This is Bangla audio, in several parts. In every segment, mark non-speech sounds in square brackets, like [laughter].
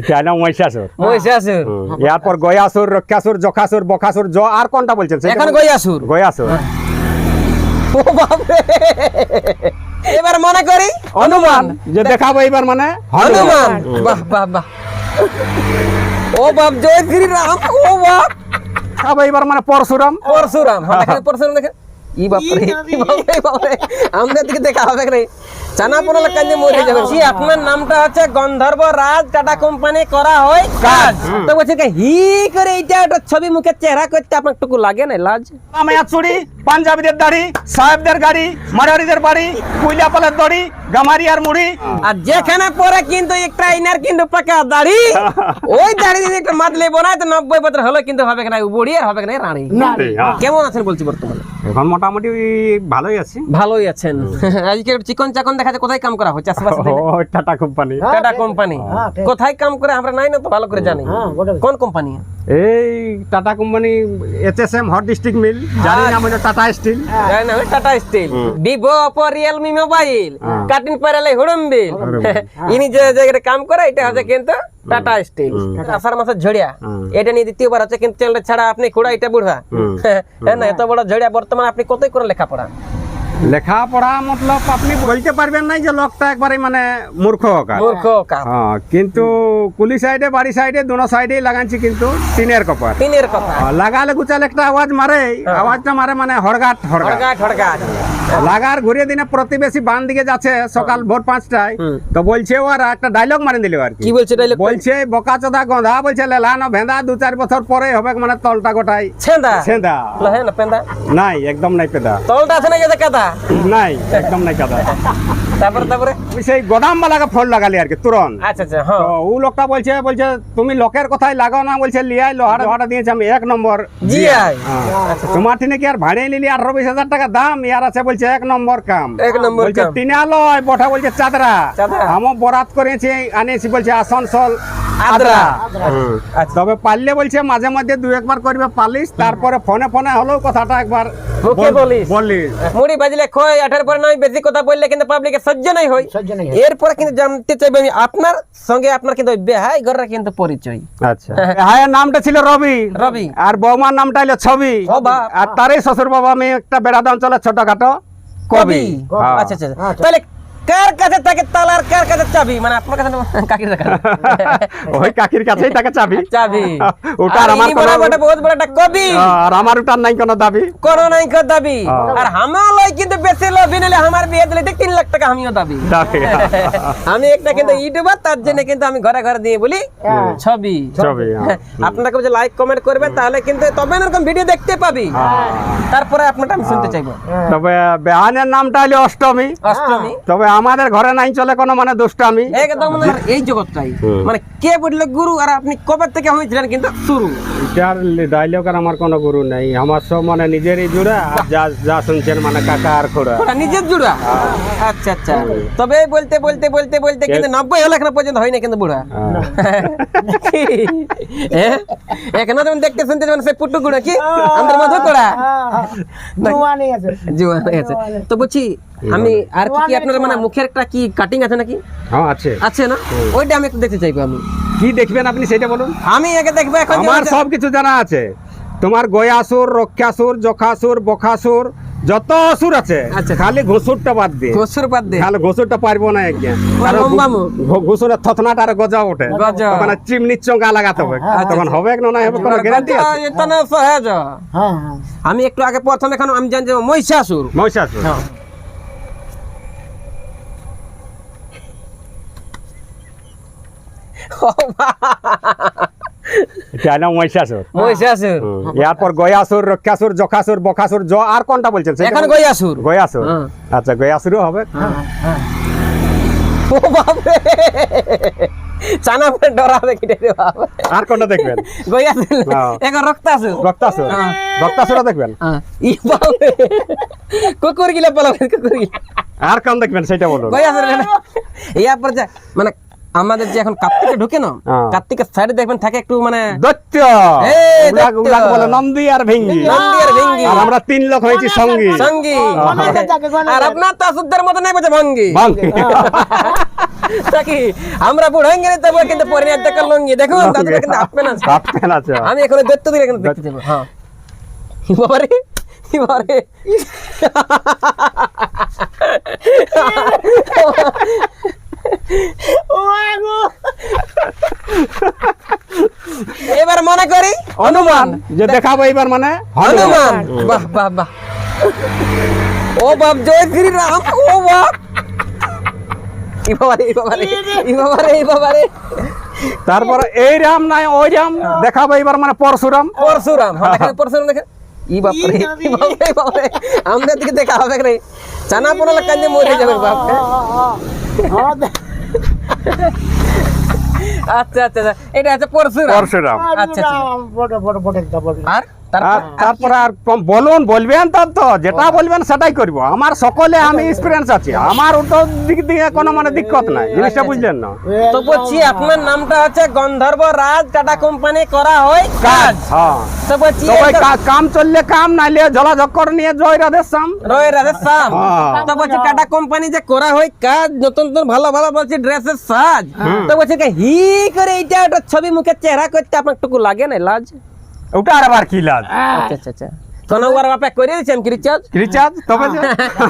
এটা মহিষাসুর। মহিষাসুর। এরপর গয়াসুর রক্ষাসুর জখাসুর বকাসুর জ আর কোনটা বলছেন এখন গয়াসুর। গয়াসুর। ও বাপরে। এবার মনে করি হনুমান যে দেখাবো এইবার মানে হনুমান বাহ বাহ বাহ। ও বাপ জয় শ্রী রাম ও বাপ। দেখাবো এইবার মানে পরশুরাম। পরশুরাম। হ্যাঁ [laughs] পরশুরাম দেখেন। ই বাপরে ই বাপরে বাপরে। আমাদের দিকে দেখা হবে চানা পোনা কাজে মরে যাবে। জি আপনার নামটা হচ্ছে গন্ধর্ব রাজ টাটা কোম্পানি করা হয় কাজ। তো বলছে হি করে এইটা একটা ছবি মুখে চেহারা করতে আপনার টুকু লাগে না লাজ? মায়াত চুড়ি পাঞ্জাবিদের দাড়ি সাহেবদের গাড়ি মারারিদের বাড়ি কুইলাপালের দড়ি গামারিয়ার মুড়ি। আর যেখানে পরে কিন্তু একটা ইনার কিন্তু পাকা দাড়ি। [laughs] ওই দাড়ি দিয়ে একটা মাদলে বানায় তো নব্বই বছর হলো কিন্তু হবে কিনা বুড়ি আর হবে কিনা রানী। কেমন আছেন বলছি বর্তমানে? এখন মোটামুটি ভালোই আছি। ভালোই আছেন। [laughs] আজকে চিকন চাকন দেখা যায় কোথায় কাম করা হচ্ছে? আশেপাশে ও টাটা কোম্পানি। টাটা কোম্পানি। কোথায় কাম করে আমরা নাই না তো ভালো করে জানি। কোন কোম্পানি? এই Tata company HSM hot district mill জানি নাম হলো Tata steel. Tata steel. Vivo Oppo Realme mobile cutting পারালে হুড়ম বিল ইনি যে জায়গায় কাম করে এটা হচ্ছে কিন্তু টাটা স্টিল। আষাঢ় মাসের ঝড়িয়া। এটা নিয়ে দ্বিতীয়বার হচ্ছে কিন্তু চ্যানেল ছাড়া আপনি খুড়া এটা বুড়া। [laughs] হ্যাঁ না এত বড় ঝড়িয়া বর্তমানে আপনি কতই করে লেখাপড়া? লেখাপড়া মতলব আপনি বলতে পারবেন নাই যে লোকটা একবারে মানে মূর্খ মূর্খ হ্যাঁ কিন্তু কুলি সাইডে বাড়ি সাইডে দোনো সাইডে লাগাচ্ছি কিন্তু টিনের কপার টিনের কপার লাগালে গুচালে একটা আওয়াজ মারে আওয়াজটা মারে মানে হড়গাট হড়গাট। হড়গা ঠড়গা লাগার ঘুরিয়ে দিনে প্রতিবেশী বান দিকে যাচ্ছে সকাল ভোর পাঁচটায়। তো বলছে ওর একটা ডায়লগ মারে দিল আর কি। বলছে ডাইলগ বলছে বোকা চোদা গন্ধা বলছে লেলানো ভেন্দা দু চার বছর পরে হবে মানে তলটা গোটাই। ছেন্দা? সেন্দা হ্যাঁ না পেন্দা? নাই একদম নাই পেদা তলটা আছে না গেছে কাদা? নাই একদম নাই কাদা। তারপরে তারপরে? সেই গোদাম বালাকে ফল লাগালি আর কি তুরন্ত আচ্ছা আচ্ছা হ্যাঁ। ও লোকটা বলছে বলছে তুমি লোকের কথাই লাগাও না বলছে লিয়াই লোহার লোহাটা দিয়েছে আমি এক নম্বর জি আই। হ্যাঁ। তোমার টিনে কি আর ভাড়িয়ে নিলি আঠারো বিশ হাজার টাকা দাম? ইয়ার আছে বলছে এক নম্বর কাম এক নম্বর বলছে কাম। টিনে আলোয় বঠা বলছে চাদরা চাদরা। আমি বরাত করেছি আনেছি বলছে আসানসোল আদ্রা। আচ্ছা। তবে পারলে বলছে মাঝে মাঝে দু একবার করবে পালিস তারপরে ফোনে ফোনে হলেও কথাটা একবার মুখে বলিস। বলিস। মুড়ি বাজলে খয় আঠার পরে নয় বেশি কথা বললে কিন্তু পাবলিকের সহ্য নাই হয়। এরপরে কিন্তু জানতে চাইবে আমি আপনার সঙ্গে আপনার কিন্তু বেহাই ঘরের কিন্তু পরিচয়। আচ্ছা। হ্যাঁ নামটা ছিল রবি। রবি। আর বৌমার নামটা হলো ছবি। আর তারই শ্বশুর বাবা আমি একটা বেড়াদাম অঞ্চলে ছোটখাটো কবি। আচ্ছা আচ্ছা। আচ্ছা। তাহলে কার কাছে থাকে তালার কার কাছে চাবি? মানে আপনার কাছে কাকির কাছে? [laughs] ওই কাকির কাছেই তাকে চাবি। চাবি। [laughs] ওটা আর আমার কোনো- বড় বড় বহুত বড় একটা কবি। আর আমার ওটার নাই কোনো দাবি। কোন নাই দাবি। হ্যাঁ। আর আমার লয় কিন্তু বেশি লোভী নিলে আমার বিয়ে দিলে তিন লাখ টাকা আমিও দাবি। দাবি। [laughs] আমি একটা কিন্তু ইউটিউবার তার জন্য কিন্তু আমি ঘরে ঘরে দিয়ে বলি ছবি। ছবি হ্যাঁ। আপনারা কেউ লাইক কমেন্ট করবেন তাহলে কিন্তু তবে এরকম ভিডিও দেখতে পাবি। তারপরে আপনারটা আমি শুনতে চাইব। তবে বেহানের নামটা হলো অষ্টমী। অষ্টমী। তবে আমাদের ঘরে নাই চলে কোনো মানে দুষ্টামি একদম এই জগৎটাই। মানে কে বলল গুরু আর আপনি কবে থেকে হয়েছিলেন কিন্তু শুরু? এটার ডাইলগ আর আমার কোনো গুরু নেই। আমার সব মানে নিজেরই জুড়ে আর যা যা শুনছেন মানে কাকা আর খোড়া। নিজের জুড়া? আচ্ছা আচ্ছা। তবে বলতে বলতে বলতে বলতে কিন্তু নব্বই হলো এখনও পর্যন্ত হয়নি কিন্তু বুড়া। হ্যাঁ? এখনও তুমি দেখতে শুনতে যাবেন সেই পুট্টু গুড়া কি? আমাদের করা হয়ে গেছে। তো বলছি আমি আর কি আপনার মানে মুখের একটা কি কাটিং আছে নাকি? হ্যাঁ আছে। আছে না? ওইটা আমি একটু দেখতে চাইব আমি। কি দেখবেন আপনি সেটা বলুন? আমি একে দেখব এখন আমার সব কিছু জানা আছে। তোমার গয়াসুর রক্ষাসুর জখাসুর বখাসুর যত অসুর আছে আচ্ছা। খালি ঘুষুরটা বাদ দিয়ে ঘুষুর বাদ দে। খালি ঘুষুরটা পারব না মুখ। ঘুষুরের থতনাটা আর গজা ওঠে। গজা। তখন চিমনির চঙ্গা লাগাতে হবে। তখন হবে কি না হবে কোনো গ্যারান্টি আছে? এটা না সহজ। আমি একটু আগে প্রথম এখন আমি জানি যে মহিষাসুর। মহিষাসুর। এটা মহিষাসুর? মহিষাসুর। এরপর গয়াসুর রক্ষাসুর জখাসুর বখাসুর জ আর কোনটা বলছেন? এখন। গয়াসুর। গয়াসুর। হ্যাঁ। আচ্ছা গয়াসুরও হবে? ও বাপরে! চানা পরে ডরাবে কি রে বাপ আর কোনটা দেখবেন? গয়াসুর। হ্যাঁ। এখন রক্তাসুর। রক্তাসুর। হ্যাঁ। রক্তাসুরও দেখবেন? হ্যাঁ। ই বাপরে! কুকুর গিলা পালাবে কুকুর গিলা। আর কোন দেখবেন সেটা বলুন। গয়াসুর ইয়ার পর মানে আমাদের যে এখন কার্তিকে ঢুকে না হ্যাঁ। কার্তিকের সাইডে দেখবেন থাকে একটু মানে দৈত্য। বলে নন্দী আর ভেঙ্গি। নন্দী আর ভেঙ্গি। আর আমরা তিন লোক হয়েছি সঙ্গী। সঙ্গী। আর আপনার তো অশুদ্ধের মতো নাই ভঙ্গি। ভঙ্গি। [laughs] নাকি আমরা তবে কিন্তু পরিণত দেখা লঙ্গি। দেখুন কিন্তু হাফ প্যান্ট আছে। হাফ প্যান্ট আছে। আমি এখন দেখতে দিলে এখানে দেখতে দেবো হ্যাঁ। বাবারে বাবারে [laughs] এবার মনে করি? অনুমান যে দেখাবো এইবার মানে? হনুমান বাহ বাহ বাহ। ও বাপ জয় শ্রী রাম। ও বাপ। তারপরে এই রাম নাই ওই রাম। দেখাবো এইবার মানে পরশুরাম। পরশুরাম। হ্যাঁ দেখেন [laughs] পরশুরাম দেখেন। ই বাপ রে ই বাপ রে বাপ রে আমাদের দিকে দেখা হবে রে চানা পোনা কান্দে মরে যাবে বাপ আচ্ছা আচ্ছা আচ্ছা। এটা আছে পরশুরাম। পরশুরাম। আচ্ছা আচ্ছা। বড় আর? তারপর আর বলুন বলবেন তার তো যেটা বলবেন সেটাই করব। আমার সকলে আমি এক্সপিরিয়েন্স আছে। আমার দিক দিয়ে কোনো মানে দিক্কত নাই জিনিসটা বুঝলেন না। তো বলছি আপনার নামটা হচ্ছে গন্ধর্ব রাজ টাটা কোম্পানি করা হয় কাজ। হ্যাঁ। তো বলছি কাম চললে কাম নাইলে জলা ঝক্কর নিয়ে জয় রাধে শ্যাম। রয় রাধে শ্যাম। হ্যাঁ। তো বলছি টাটা কোম্পানি যে করা হয় কাজ নতুন নতুন ভালো ভালো বলছি ড্রেসের সাজ। তো বলছি হি করে এইটা ছবি মুখে চেহারা করতে আপনার টুকু লাগে না লাজ? ওটা আর আবার কি লাভ আচ্ছা আচ্ছা। আচ্ছা বাপে করে দিয়েছেন কি রিচার্জ রিচার্জ তবে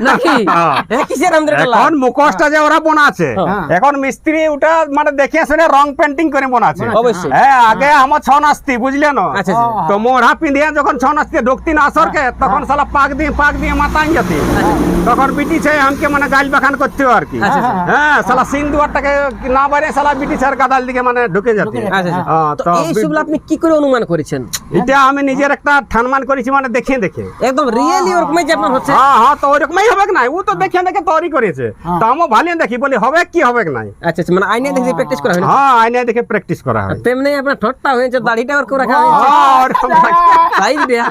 নাকি? হ্যাঁ। হ্যাঁ, কিসের আমাদের এখন মুখোশটা যে ওরা বোনাছে এখন মিস্ত্রি ওটা মানে দেখে শুনে রং পেন্টিং করে বোনাছে অবশ্যই। হ্যাঁ আগে আমার ছন আসতি বুঝলে না? আচ্ছা, আচ্ছা। তো মোড়া পিঁধিয়ে যখন ছন আসতে ঢুকতি না আসরকে তখন সালা পাক দিয়ে পাক দিয়ে মাতাই যেতি তখন বিটি ছে আমাকে মানে গাইল বাখান করতে আর কি। আচ্ছা, আচ্ছা। হ্যাঁ সালা সিং দুয়ারটাকে না বাইরে সালা বিটি ছের গাদাল দিকে মানে ঢুকে যেতি। আচ্ছা, আচ্ছা। হ্যাঁ, তো এই আপনি কি করে অনুমান করেছেন? এটা আমি নিজের একটা ঠানমান করেছি মানে দেখে দেখে একদম রিয়েলি ওরকমই যে হচ্ছে। হ্যাঁ হ্যাঁ তো ওইরকমই হবে না ও তো দেখে দেখে তৈরি করেছে। তো আমিও ভালো দেখি বলি হবে কি হবে নাই? আচ্ছা আচ্ছা মানে আইনে দেখে প্র্যাকটিস করা হয় হ্যাঁ আয়নায় দেখে প্র্যাকটিস করা হয়। তেমনি আপনার ঠোঁটটা হয়েছে দাড়িটা ওর করে রাখা হয়েছে। হ্যাঁ, সাইজ দেয়া।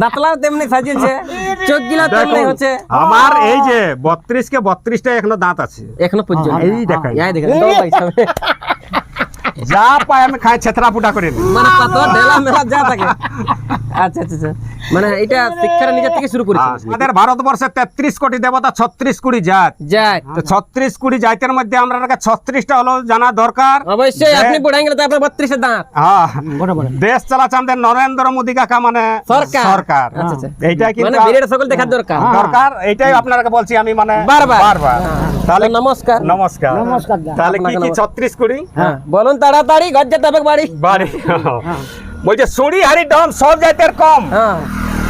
দাঁতলাও তেমনি সাজিয়েছে চোখ গিলা তেমনি হচ্ছে। আমার এই যে বত্রিশ কে বত্রিশটা এখনও দাঁত আছে। এখনও পর্যন্ত। এই দেখাই। এই দেখেন দৌড়াই সামনে। যা পাই আমি খাই ছেতরা ফুটা করে মানে কত ঢেলা মেলা যা থাকে। আচ্ছা আচ্ছা আচ্ছা। মানে এটা শিক্ষাটা নিজের থেকে শুরু করেছে। হ্যাঁ, আমাদের ভারতবর্ষে তেত্রিশ কোটি দেবতা ছত্রিশ কোটি জাত। যাক তো ছত্রিশ কোটি জাতের মধ্যে আমরা ছত্রিশটা হলো জানা দরকার। অবশ্যই আপনি বুড়াই গেলে তারপর বত্রিশের দাঁত। হ্যাঁ দেশ চালাচ্ছে আমাদের নরেন্দ্র মোদী কাকা মানে সরকার। সরকার। আচ্ছা আচ্ছা। এইটাই মানে কিন্তু সকল দেখার দরকার। দরকার। এইটাই আপনাকে বলছি আমি মানে বারবার। বারবার। তাহলে তো নমস্কার। নমস্কার। তাহলে কি কি আপনাকে ছত্রিশ কুড়ি হ্যাঁ বলুন তাড়াতাড়ি ঘর যেতে হবে বাড়ি বাড়ি বলছে সুড়ি হারি ডন সব জাতের কম হ্যাঁ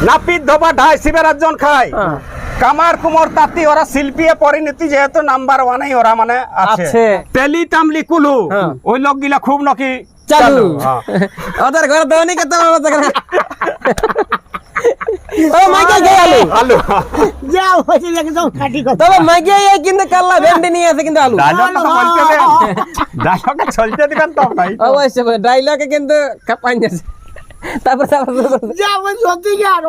নাপিত ধোবা ঢাই শিবের একজন খায় হ্যাঁ। কামার কুমোর তাঁতি ওরা শিল্পী পরিণতি যেহেতু নাম্বার ওয়ানেই ওরা মানে আছে। তেলি তামলি কুলু হ্যাঁ। ওই লোক গিলা খুব নাকি চালু হ্যাঁ। ওদের ঘরে থাকে না ও ডাইলগে কিন্তু কাপাই তারপর বলছি সত্যি আর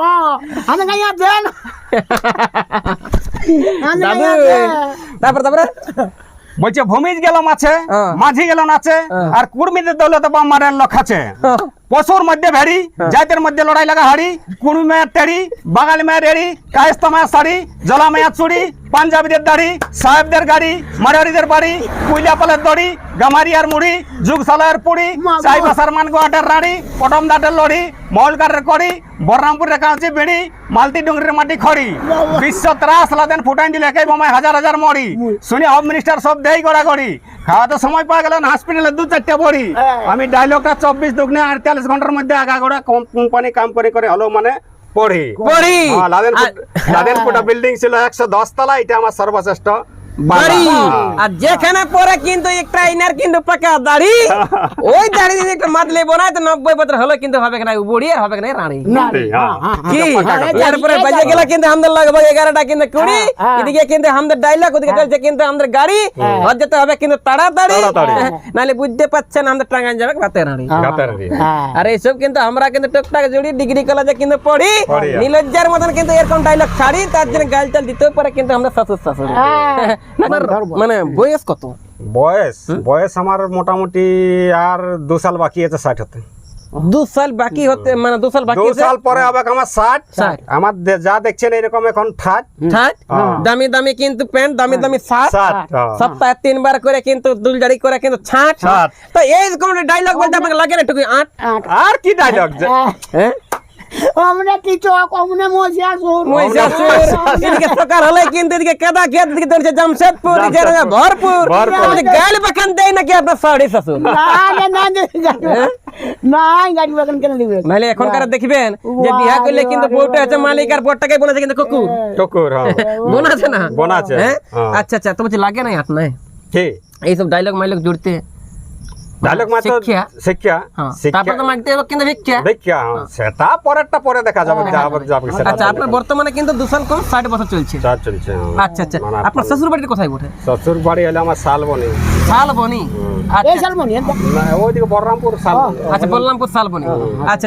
আমি কাইয়া দেন। আমি দাদু কাইয়া দেন। তারপর তারপরে? বলছে ভূমিজ গেল মাছে। মাঝি গেল নাচে। আর কুর্মিদের দৌলতে বাম মারের লোক আছে। পশুর মধ্যে ভেড়ি জাতের মধ্যে লড়াই লাগা হাড়ি কুড়ি মেয়ের টেড়ি বাঙালি মেয়ের রেড়ি কায়স্ত মেয়ের শাড়ি জলা মেয়ের চুড়ি পাঞ্জাবিদের দাড়ি সাহেবদের গাড়ি মারারিদের বাড়ি কুইলাপালের দড়ি গামারিয়ার মুড়ি যুগ সালায়ের পুড়ি চাই বাসার মান গোয়াটের রাড়ি পটম দাটের লড়ি মহলকারের কড়ি বররামপুরের কাঁচি বেড়ি মালতি ডুঙ্গরির মাটি খড়ি। বিশ্ব ত্রাস লাদেন ফুটাইন দিলে একাই বোমায় হাজার হাজার মরি। শুনি হোম মিনিস্টার সব দেই গড়া গড়ি খাওয়াতে সময় পাওয়া গেলেন হসপিটালে দু চারটে বড়ি আমি ডায়লগটা চব্বিশ দুগ্নে আটচল্লিশ ঘণ্টার মধ্যে আগা আগাগোড়া কোম্পানি কাম করে করে হলো মানে পড়ি পড়ি। লাদেন লাদেন কোটা বিল্ডিং ছিল একশো দশ তলা এটা আমার সর্বশ্রেষ্ঠ বাড়ি হ্যাঁ। আর যেখানে পরে কিন্তু পাকা দাড়ি। [laughs] ওই দাড়ি যদি একটা মাতলে বোনায় তো নব্বই বছর হলো কিন্তু হবে না বুড়ি আর হবে না রানী হ্যাঁ। কি? পাকা বাজে গেলে কিন্তু আমাদের লাগবে এগারোটা কিন্তু কুড়ি হ্যাঁ। এদিকে কিন্তু আমাদের ডাইলগ ওদিকে চলছে কিন্তু আমাদের গাড়ি। ঘর যেতে হবে কিন্তু তাড়াতাড়ি। তাড়াতাড়ি। নাহলে বুঝতে পারছেন আমাদের টাঙ্গান যাবে ভাতে রানি। আর এইসব কিন্তু আমরা কিন্তু টুকটাক জুড়ি ডিগ্রি কলেজে কিন্তু পড়ি। নীলজ্জার মতন কিন্তু এরকম ডাইলগ ছাড়ি তার জন্য গাল চাল দিতেও পারে কিন্তু আমরা শাশুর শাশুড়ি। মানে বয়স কত? বয়স বয়স আমার মোটামুটি আর দু সাল বাকি আছে ষাট হতে। দু সাল বাকি হতে মানে দু সাল বাকি দু সাল পরে হবে আমার ষাট। আমার যা দেখছেন এরকম এখন ঠাট ষাট? হ্যাঁ। দামি দামি কিন্তু প্যান্ট দামি দামি শার্ট ষাট হ্যাঁ। সপ্তাহে তিনবার করে কিন্তু দুলজাড়ি করে কিন্তু ছাট ছাট। তো এই কোন ডায়লগ বলতে আপনাকে লাগে না একটু আট? আর কি ডায়লগ হ্যাঁ? অমনে কিছু অমনে মজা শুন মহিষাসুর এদিকে সকাল হলে কিন্তু এদিকে কাদা খেত এদিকে ধরেছে জামশেদপুর এদিকে রয়েছে ভরপুর ভরপুর। আমাদের গাল বাখান দেয় নাকি আপনার শাড়ি শাশুর না না না দেবে গাড়ি না গাড়ি বাগান কেন দিবে নাহলে এখনকার দেখবেন যে বিয়া করলে কিন্তু বউটা আছে মালিক আর বরটাকে বোনাছে কিন্তু কুকুর টুকুর হ্যাঁ বোন আছে না বোন আছে, হ্যাঁ? হ্যাঁ। আচ্ছা আচ্ছা তো বলছি লাগে না আট নাই কি এইসব ডায়লগ মাইলগ জুড়তে ডায়লগ মাত্র শিক্ষা। শিক্ষা। শিক্ষা। তারপর তো মাগতে হবে কিন্তু ভিক্ষা। দেখিয়া সেটা পরেরটা পরে দেখা যাবে যাবে। সেটা আচ্ছা আপনার বর্তমানে কিন্তু দু কম ষাট বছর চলছে। যা চলছে। আচ্ছা আচ্ছা। মানে আপনার শ্বশুর বাড়িতে কোথায় বটে? শ্বশুর বাড়ি হলে আমার শালবনি। শালবনি? আচ্ছা। না ওইদিকে বলরামপুর শালবনি। আচ্ছা বললামপুর শালবনি। আচ্ছা